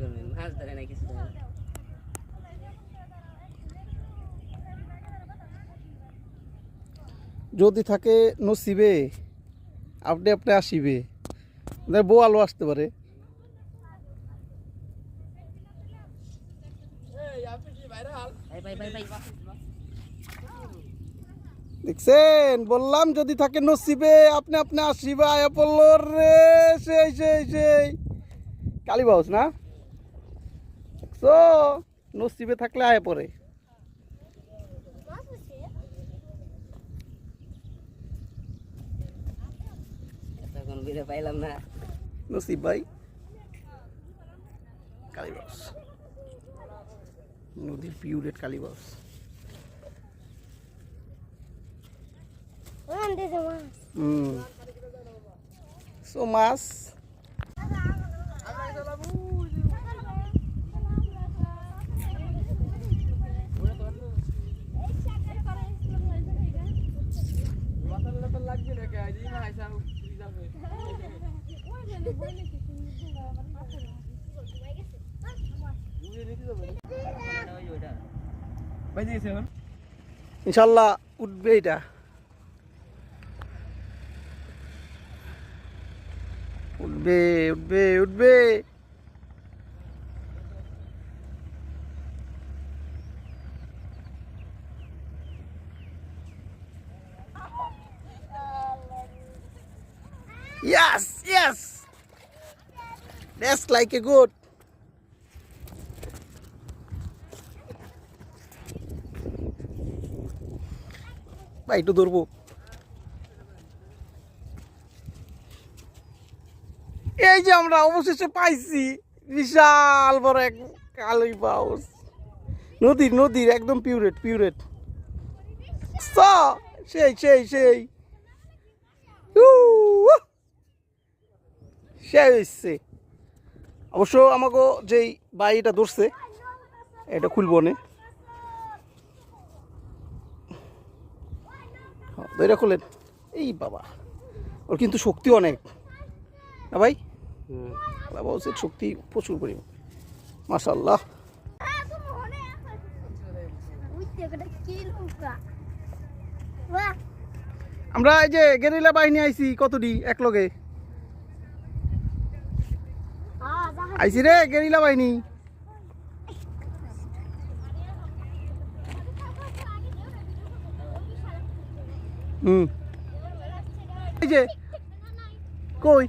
করবেন মাছ ধরে না কিছু ধরে যদি থাকে নসিবে আপনি আপনি আসিবে। আপনার বউ আলো আসতে পারে। দেখছেন? বললাম যদি থাকে নসিবে আপনি আপনি আসিবে আয়া পড়ল রে সেই সেই সেই। কালীবাউস না? দেখছ নসিবে থাকলে আয়া পরে। পাইলাম না। নসিব ভাই। কালীবাউস নদীর পিউরেট হুম। সো মাছ ইনশাল্লাহ উঠবে এটা। উঠবে উঠবে উঠবে। Yes, yes. That's like a good. ভাই একটু ধরবো এই যে আমরা অবশেষে পাইছি বিশাল বড় এক কালই পাউস নদীর নদীর একদম পিউরেট পিউরেট সেই সেই সেই সেই হচ্ছে অবশ্য আমাকে যেই বাইটা ধরছে এটা খুলবো না। দইটা খুলেন। এই বাবা ওর কিন্তু শক্তি অনেক। না ভাই? বাবা শক্তি প্রচুর পরিমাণ। মাশাল্লাহ আমরা এই যে গেরিলা বাহিনী আইছি কতটি? এক আইসি রে গেরিলা বাহিনী। হুম। কই?